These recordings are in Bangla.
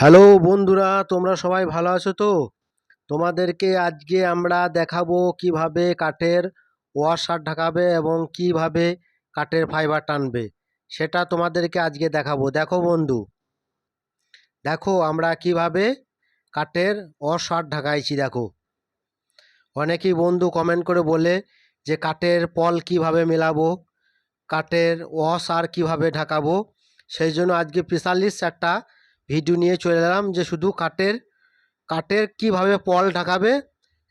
হ্যালো বন্ধুরা, তোমরা সবাই ভালো আছো তো? তোমাদেরকে আজকে আমরা দেখাবো কীভাবে কাঠের ওয়াশার ঢাকাবে এবং কীভাবে কাঠের ফাইবার টানবে। সেটা তোমাদেরকে আজকে দেখাবো। দেখো বন্ধু, দেখো আমরা কীভাবে কাঠের অসার ঢাকাইছি, দেখো। অনেকেই বন্ধু কমেন্ট করে বলে যে কাঠের পল কীভাবে মেলাবো, কাঠের অসার কীভাবে ঢাকাবো, সেই জন্য আজকে স্পেশালিস্ট একটা ভিডিও নিয়ে চলে এলাম যে শুধু কাঠের কাঠের কীভাবে পল ঢাকাবে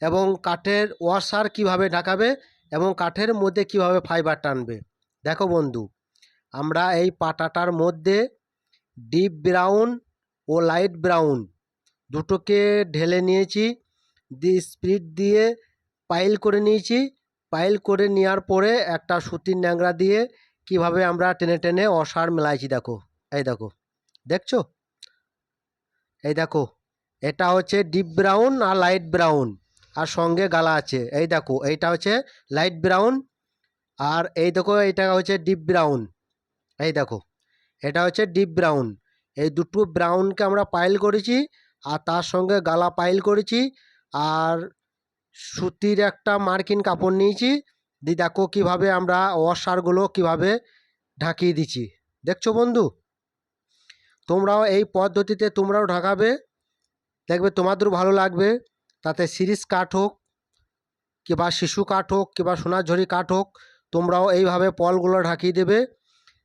এবং কাঠের ওয়াশার কীভাবে ঢাকাবে এবং কাঠের মধ্যে কীভাবে ফাইবার টানবে। দেখো বন্ধু, আমরা এই পাটাটার মধ্যে ডিপ ব্রাউন ও লাইট ব্রাউন দুটোকে ঢেলে নিয়েছি, দি স্পিড দিয়ে পাইল করে নিয়েছি। পাইল করে নেওয়ার পরে একটা সুতির ন্যাংরা দিয়ে কীভাবে আমরা টেনে টেনে অসার মেলাইছি দেখো, এই দেখো, দেখছ? এই দেখো, এটা হচ্ছে ডিপ ব্রাউন আর লাইট ব্রাউন আর সঙ্গে গালা আছে। এই দেখো, এইটা হচ্ছে লাইট ব্রাউন আর এই দেখো, এইটা হচ্ছে ডিপ ব্রাউন এই দেখো, এটা হচ্ছে ডিপ ব্রাউন এই দুটো ব্রাউনকে আমরা পাইল করেছি আর তার সঙ্গে গালা পাইল করেছি আর সুতির একটা মার্কিন কাপড় নিয়েছি। দিয়ে দেখো কীভাবে আমরা অসারগুলো কীভাবে ঢাকিয়ে দিচ্ছি। দেখছ বন্ধু? তোমরাও এই পদ্ধতিতে তোমরাও ঢাকাবে। দেখবে তোমাদেরও ভালো লাগবে। তাতে সিরিজ কাঠ হোক, কিংবা শিশু কাঠ হোক, কিংবা সোনাঝুরি কাঠ হোক, তোমরাও এইভাবে পলগুলো ঢাকিয়ে দেবে।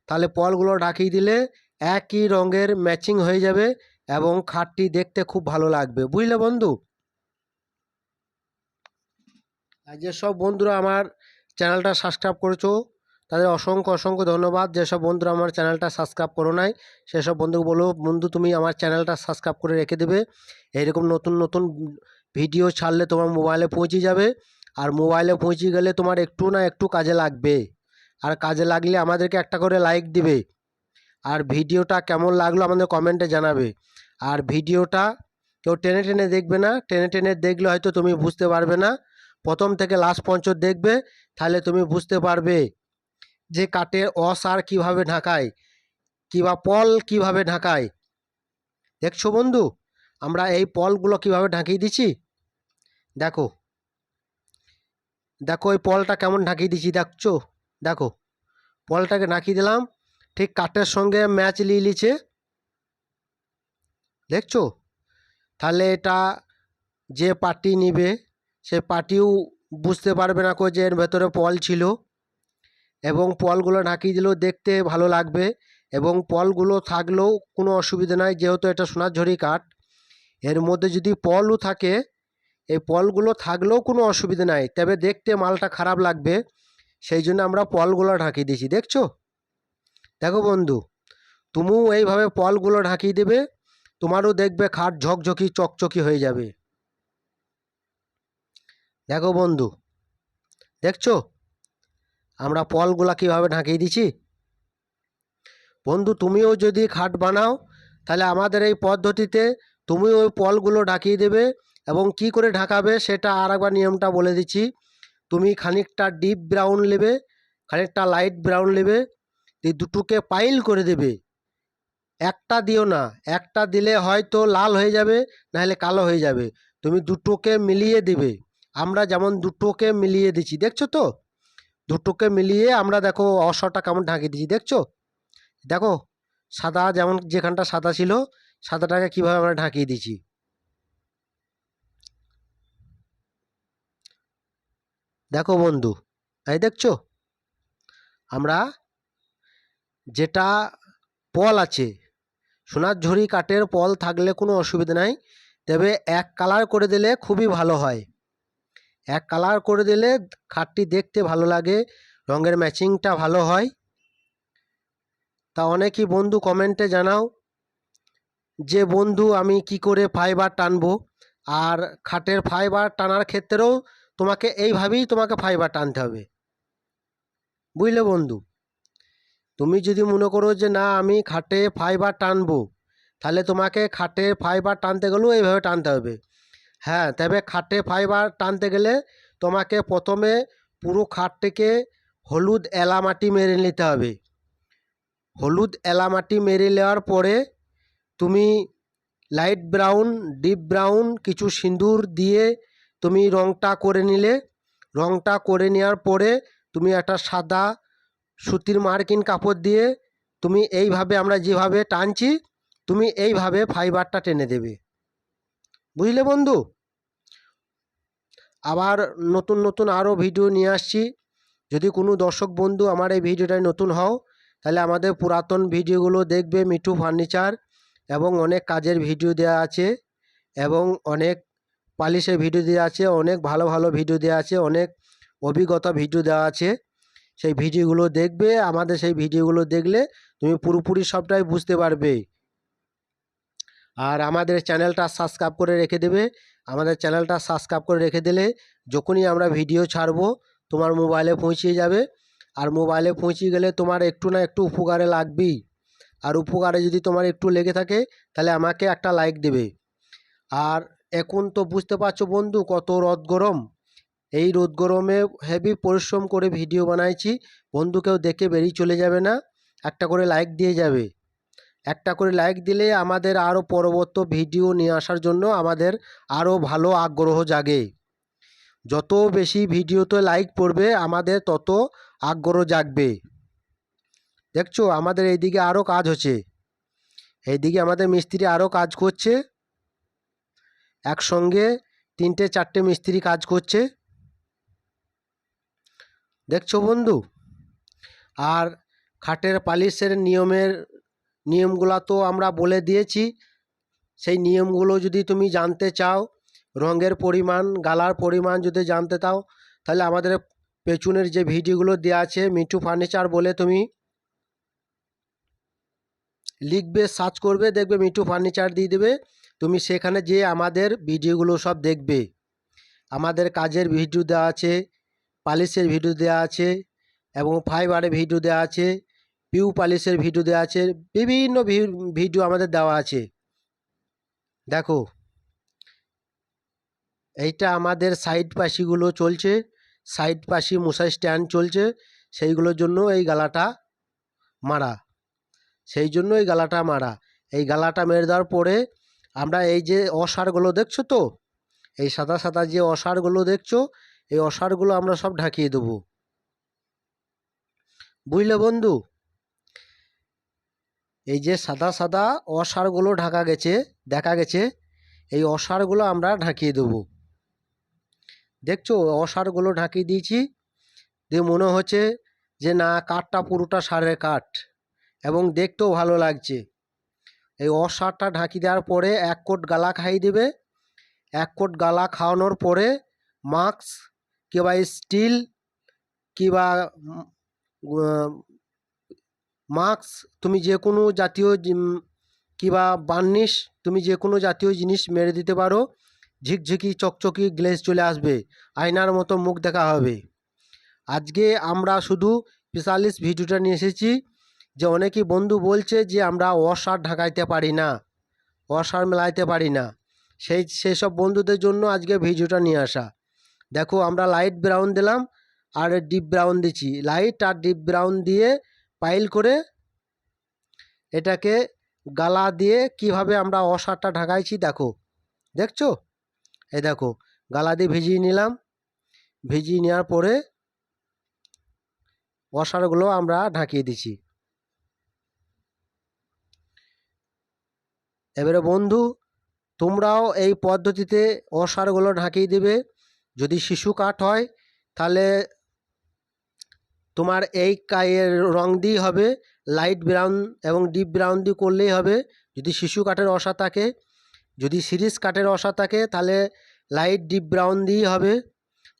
তাহলে পলগুলো ঢাকিয়ে দিলে একই রঙের ম্যাচিং হয়ে যাবে এবং খাটটি দেখতে খুব ভালো লাগবে। বুঝলে বন্ধু? যেসব বন্ধুরা আমার চ্যানেলটা সাবস্ক্রাইব করেছ তাদের অসংখ্য অসংখ্য ধন্যবাদ। যেসব বন্ধুরা আমার চ্যানেলটা সাবস্ক্রাইব করো নাই, সেসব বন্ধুকে বলো, বন্ধু, তুমি আমার চ্যানেলটা সাবস্ক্রাইব করে রেখে দেবে। এরকম নতুন নতুন ভিডিও ছাড়লে তোমার মোবাইলে পৌঁছে যাবে। আর মোবাইলে পৌঁছে গেলে তোমার একটু না একটু কাজে লাগবে। আর কাজে লাগলে আমাদেরকে একটা করে লাইক দিবে। আর ভিডিওটা কেমন লাগল আমাদের কমেন্টে জানাবে। আর ভিডিওটা কেউ টেনে টেনে দেখবে না। টেনে টেনে দেখলে হয়তো তুমি বুঝতে পারবে না। প্রথম থেকে লাস্ট পর্যন্ত দেখবে, তাহলে তুমি বুঝতে পারবে। যে কাঠের অসার কীভাবে ঢাকায়, কিংবা পল কীভাবে ঢাকায়। দেখছ বন্ধু, আমরা এই পলগুলো কীভাবে ঢাকিয়ে দিচ্ছি? দেখো। দেখো এই পলটা কেমন ঢাকিয়ে দিচ্ছি, দেখছ? দেখো। পলটাকে ঢাকিয়ে দিলাম, ঠিক কাঠের সঙ্গে ম্যাচ নিয়ে নিচ্ছে দেখছ? তাহলে এটা যে পার্টি নিবে, সে পার্টিও বুঝতে পারবে না কো যে এর ভেতরে পল ছিল। এবং পলগুলো ঢাকিয়ে দিলেও দেখতে ভালো লাগবে এবং পলগুলো থাকলেও কোনো অসুবিধা নাই, যেহেতু এটা সোনাঝুরি কাঠ। এর মধ্যে যদি পলও থাকে, এই পলগুলো থাকলেও কোনো অসুবিধা নাই, তবে দেখতে মালটা খারাপ লাগবে, সেই জন্য আমরা পলগুলো ঢাকিয়ে দিয়েছি, দেখছ? দেখো বন্ধু, তুমিও এইভাবে পলগুলো ঢাকিয়ে দেবে, তোমারও দেখবে খাট ঝকঝকি, চকচকি হয়ে যাবে। দেখো বন্ধু, দেখছ? আমরা পলগুলা কীভাবে ঢাকিয়ে দিছি? বন্ধু, তুমিও যদি খাট বানাও, তাহলে আমাদের এই পদ্ধতিতে তুমি ওই পলগুলো ঢাকিয়ে দেবে এবং কি করে ঢাকাবে সেটা আর একবার নিয়মটা বলে দিচ্ছি। তুমি খানিকটা ডিপ ব্রাউন নেবে, খানিকটা লাইট ব্রাউন নেবে এই দুটোকে পাইল করে দেবে। একটা দিও না, একটা দিলে হয়তো লাল হয়ে যাবে, নাহলে কালো হয়ে যাবে। তুমি দুটোকে মিলিয়ে দেবে। আমরা যেমন দুটোকে মিলিয়ে দিচ্ছি, দেখছ তো? দুটোকে মিলিয়ে আমরা দেখো অসরটা কেমন ঢাকিয়ে দিয়েছি, দেখছ? দেখো, সাদা যেমন যেখানটা সাদা ছিল, সাদাটাকে কীভাবে আমরা ঢাকিয়ে দিয়েছি? দেখো বন্ধু, এই দেখছ? আমরা যেটা পল আছে, সোনার ঝুরি কাঠের পল থাকলে কোনো অসুবিধা নাই, তবে এক কালার করে দিলে খুবই ভালো হয়। এক কালার করে দিলে খাটটি দেখতে ভালো লাগে, রঙের ম্যাচিংটা ভালো হয়। তা অনেকই বন্ধু কমেন্টে জানাও, যে বন্ধু আমি কি করে ফাইবার টানবো? আর খাটের ফাইবার টানার ক্ষেত্রেও তোমাকে এইভাবেই তোমাকে ফাইবার টানতে হবে। বুঝলে বন্ধু? তুমি যদি মনে করো যে না, আমি খাটে ফাইবার টানবো, তাহলে তোমাকে খাটে ফাইবার টানতে গেলেও এইভাবে টানতে হবে। হ্যাঁ তবে খাটে ফাইবার টানতে গেলে তোমাকে প্রথমে পুরো খাটটিকে হলুদ এলামাটি মেরে নিতে হবে। হলুদ এলামাটি মেরে নেওয়ার পরে তুমি লাইট ব্রাউন ডিপ ব্রাউন কিছু সিঁদুর দিয়ে তুমি রংটা করে নিলে। রংটা করে নেওয়ার পরে তুমি একটা সাদা সুতির মার্কিন কাপড় দিয়ে তুমি এইভাবে আমরা যেভাবে টানছি, তুমি এইভাবে ফাইবারটা টেনে দেবে। বুঝলে বন্ধু? আবার নতুন নতুন আরও ভিডিও নিয়ে আসছি। যদি কোনো দর্শক বন্ধু আমার এই ভিডিওটায় নতুন হও, তাহলে আমাদের পুরাতন ভিডিওগুলো দেখবে, মিঠু ফার্নিচার এবং অনেক কাজের ভিডিও দেওয়া আছে এবং অনেক পালিশের ভিডিও দেওয়া আছে, অনেক ভালো ভালো ভিডিও দেওয়া আছে, অনেক অভিজ্ঞতা ভিডিও দেওয়া আছে। সেই ভিডিওগুলো দেখবে, আমাদের সেই ভিডিওগুলো দেখলে তুমি পুরোপুরি সবটাই বুঝতে পারবে। আর আমাদের চ্যানেলটা সাবস্ক্রাইব করে রেখে দেবে। আমাদের চ্যানেলটা সাবস্ক্রাইব করে রেখে দিলে যখনই আমরা ভিডিও ছাড়বো, তোমার মোবাইলে পৌঁছিয়ে যাবে। আর মোবাইলে পৌঁছিয়ে গেলে তোমার একটু না একটু উপকারে লাগবেই। আর উপকারে যদি তোমার একটু লেগে থাকে, তাহলে আমাকে একটা লাইক দেবে। আর এখন তো বুঝতে পারছ বন্ধু কত রোদ গরম। এই রোদ গরমে হেভি পরিশ্রম করে ভিডিও বানাইছি। বন্ধুকেও দেখে বেরিয়ে চলে যাবে না। একটা করে লাইক দিয়ে যাবে। একটা করে লাইক দিলে আমাদের আরও পরবর্তী ভিডিও নিয়ে আসার জন্য আমাদের আরও ভালো আগ্রহ জাগে। যত বেশি ভিডিওতে লাইক পড়বে, আমাদের তত আগ্রহ জাগবে। দেখছ, আমাদের এইদিকে আরও কাজ হচ্ছে। এইদিকে আমাদের মিস্ত্রি আরও কাজ করছে। একসঙ্গে তিনটে, চারটে মিস্ত্রি কাজ করছে। দেখছ বন্ধু? আর খাটের পালিশের নিয়মের নিয়মগুলো তো আমরা বলে দিয়েছি। সেই নিয়মগুলো যদি তুমি জানতে চাও, রঙের পরিমাণ, গালার পরিমাণ যদি জানতে চাও, তাহলে আমাদের পেছনের যে ভিডিওগুলো দেওয়া আছে, মিঠু ফার্নিচার বলে তুমি লিখবে, সার্চ করবে, দেখবে মিঠু ফার্নিচার দিয়ে দেবে। তুমি সেখানে যে আমাদের ভিডিওগুলো সব দেখবে। আমাদের কাজের ভিডিও দেওয়া আছে, পালিশের ভিডিও দেওয়া আছে এবং ফাইবারের ভিডিও দেওয়া আছে। পিউ পালিশের ভিডিও দেওয়া আছে, বিভিন্ন ভিডিও আমাদের দেওয়া আছে। দেখো, এইটা আমাদের সাইড পাশিগুলো চলছে সাইড পাশি মশাই স্ট্যান্ড চলছে, সেইগুলোর জন্য এই গালাটা মারা। সেই জন্য এই গালাটা মারা। এই গালাটা মেরে দেওয়ার পরে আমরা এই যে অসারগুলো দেখছ তো, এই সাদা সাদা যে অসারগুলো দেখছ, এই অসারগুলো আমরা সব ঢাকিয়ে দেবো। বুঝলে বন্ধু? এই যে সাদা সাদা অসারগুলো ঢাকা গেছে, দেখা গেছে, এই অসারগুলো আমরা ঢাকিয়ে দেবো। দেখছ, অসারগুলো ঢাকিয়ে দিয়েছি। দিয়ে মনে হচ্ছে যে না, কাঠটা পুরোটা সারের কাঠ। এবং দেখতেও ভালো লাগছে। এই অসারটা ঢাকি দেওয়ার পরে এক কোট গালা খাইয়ে দেবে। এক কোট গালা খাওয়ানোর পরে মাস্ক, কিংবা স্টিল, কিংবা মাস্ক তুমি যে কোনো জাতীয় কিংবা বার্নিশ, তুমি যে কোনো জাতীয় জিনিস মেরে দিতে পারো। ঝিকঝিকি, চকচকি গ্লেজ চলে আসবে। আয়নার মতো মুখ দেখা হবে। আজকে আমরা শুধু স্পেশালিস্ট ভিডিওটা নিয়ে এসেছি যে অনেকেই বন্ধু বলছে যে আমরা অসার ঢাকাইতে পারি না, অসার মেলাইতে পারি না। সেই সেই সব বন্ধুদের জন্য আজকে ভিডিওটা নিয়ে আসা। দেখো আমরা লাইট ব্রাউন দিলাম আর ডিপ ব্রাউন দিচ্ছি। লাইট আর ডিপ ব্রাউন দিয়ে পাইল করে এটাকে গালা দিয়ে কীভাবে আমরা অসারটা ঢাকাইছি দেখো। দেখছ? এই দেখো, গালা দিয়ে ভিজিয়ে নিলাম। ভিজিয়ে নেওয়ার পরে অসারগুলো আমরা ঢাকিয়ে দিছি। এবারে বন্ধু, তোমরাও এই পদ্ধতিতে অসারগুলো ঢাকিয়ে দেবে। যদি শিশু কাঠ হয়, তাহলে তোমার এই কায়ের রং দিয়েই হবে লাইট ব্রাউন এবং ডিপ ব্রাউন দিয়ে করলেই হবে। যদি শিশু কাঠের অসা থাকে, যদি সিরিজ কাঠের অসা থাকে, তাহলে লাইট ডিপ ব্রাউন দিয়েই হবে।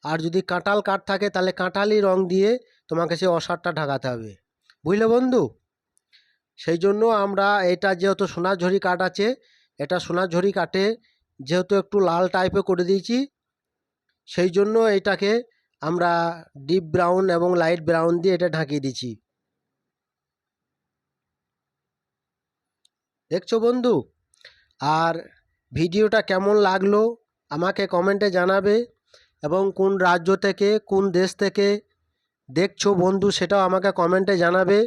আর যদি কাঁঠাল কাঠ থাকে, তাহলে কাঁঠালি রং দিয়ে তোমাকে সেই অসারটা ঢাকাতে হবে। বুঝলে বন্ধু? সেই জন্য আমরা এটা যেহেতু সোনাঝুরি কাঠ আছে, এটা সোনাঝুরি কাঠে যেহেতু একটু লাল টাইপে করে দিয়েছি, সেই জন্য এটাকে আমরা ডিপ ব্রাউন এবং লাইট ব্রাউন দিয়ে এটা ঢাকিয়ে দিচ্ছি। দেখছ বন্ধু? আর ভিডিওটা কেমন লাগল আমাকে কমেন্টে জানাবে এবং কোন রাজ্য থেকে, কোন দেশ থেকে দেখছ বন্ধু সেটাও আমাকে কমেন্টে জানাবে।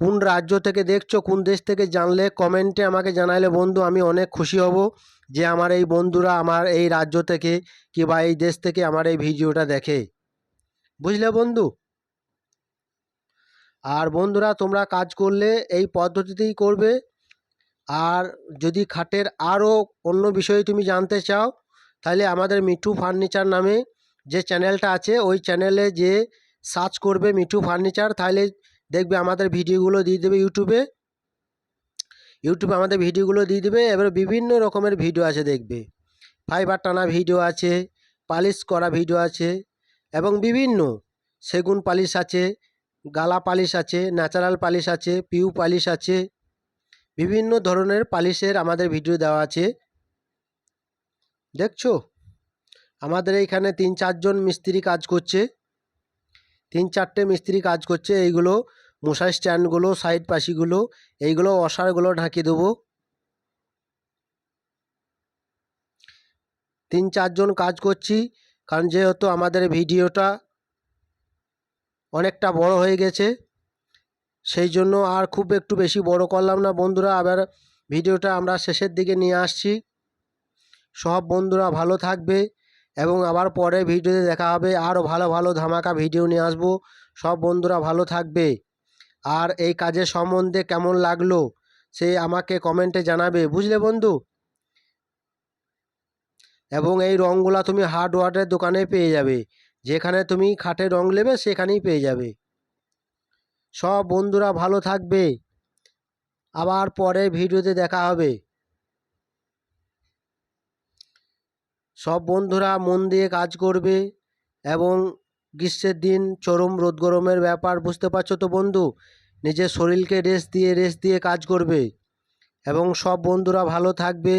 কোন রাজ্য থেকে দেখছ, কোন দেশ থেকে জানলে কমেন্টে আমাকে জানাইলে বন্ধু আমি অনেক খুশি হব। যে আমার এই বন্ধুরা আমার এই রাজ্য থেকে কিংবা এই দেশ থেকে আমার এই ভিডিওটা দেখে। বুঝলে বন্ধু? আর বন্ধুরা, তোমরা কাজ করলে এই পদ্ধতিতেই করবে। আর যদি খাটের আরও অন্য বিষয়ে তুমি জানতে চাও, তাহলে আমাদের মিঠু ফার্নিচার নামে যে চ্যানেলটা আছে, ওই চ্যানেলে যে সার্চ করবে মিঠু ফার্নিচার। তাহলে দেখবে আমাদের ভিডিওগুলো দিয়ে দেবে ইউটিউবে। ইউটিউবে আমাদের ভিডিওগুলো দিয়ে দেবে, এবার বিভিন্ন রকমের ভিডিও আছে দেখবে। ফাইবার টানা ভিডিও আছে, পালিশ করা ভিডিও আছে, এবং বিভিন্ন সেগুন পালিশ আছে, গালা পালিশ আছে ন্যাচারাল পালিশ আছে পিউ পালিশ আছে, বিভিন্ন ধরনের পালিশের আমাদের ভিডিও দেওয়া আছে। দেখছ? আমাদের এইখানে তিন চারজন মিস্ত্রি কাজ করছে, তিন চারটে মিস্ত্রি কাজ করছে, এইগুলো মশাই স্ট্যান্ডগুলো, সাইড পাশিগুলো, এইগুলো অসারগুলো ঢাকিয়ে দেবো। তিন চারজন কাজ করছি, কারণ যেহেতু আমাদের ভিডিওটা অনেকটা বড় হয়ে গেছে, সেই জন্য আর খুব একটু বেশি বড় করলাম না। বন্ধুরা, আবার ভিডিওটা আমরা শেষের দিকে নিয়ে আসছি। সব বন্ধুরা ভালো থাকবে এবং আবার পরে ভিডিওতে দেখা হবে। আরও ভালো ভালো ধামাকা ভিডিও নিয়ে আসব। সব বন্ধুরা ভালো থাকবে। আর এই কাজের সম্বন্ধে কেমন লাগল, সে আমাকে কমেন্টে জানাবে, বুঝলে বন্ধু? এবং এই রঙগুলা তুমি হার্ডওয়ারের দোকানে পেয়ে যাবে, যেখানে তুমি খাটে রং নেবে সেখানেই পেয়ে যাবে। সব বন্ধুরা ভালো থাকবে, আবার পরে ভিডিওতে দেখা হবে। সব বন্ধুরা মন দিয়ে কাজ করবে এবং গ্রীষ্মের দিন চরম রোদ গরমের ব্যাপার, বুঝতে পারছ তো বন্ধু? নিজের শরীরকে রেস্ট দিয়ে রেস্ট দিয়ে কাজ করবে এবং সব বন্ধুরা ভালো থাকবে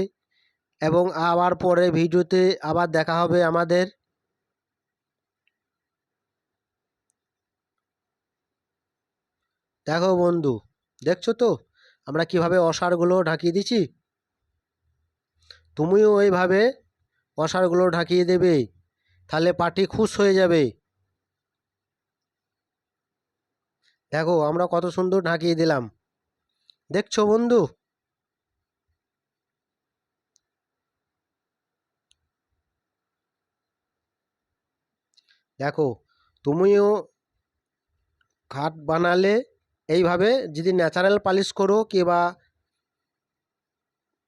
এবং আবার পরে ভিডিওতে আবার দেখা হবে আমাদের। দেখো বন্ধু, দেখছ তো? আমরা কীভাবে অসারগুলো ঢাকিয়ে দিছি তুমিও ওইভাবে অসারগুলো ঢাকিয়ে দেবে, তাহলে পার্টি খুশ হয়ে যাবে। দেখো, আমরা কত সুন্দর ঢাকিয়ে দিলাম। দেখছ বন্ধু? দেখো, তুমিও খাট বানালে এইভাবে যদি ন্যাচারাল পালিশ করো কিংবা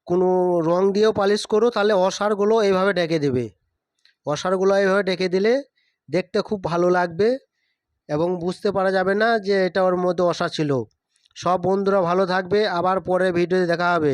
কোনো রং দিয়েও পালিশ করো, তাহলে অসারগুলো এইভাবে ঢেকে দেবে। অসারগুলো এইভাবে ঢেকে দিলে দেখতে খুব ভালো লাগবে। এবং বুঝতে পারা যাবে না যে এটা ওর মধ্যে অসা ছিল। সব বন্ধুরা ভালো থাকবে, আবার পরে ভিডিওতে দেখা হবে।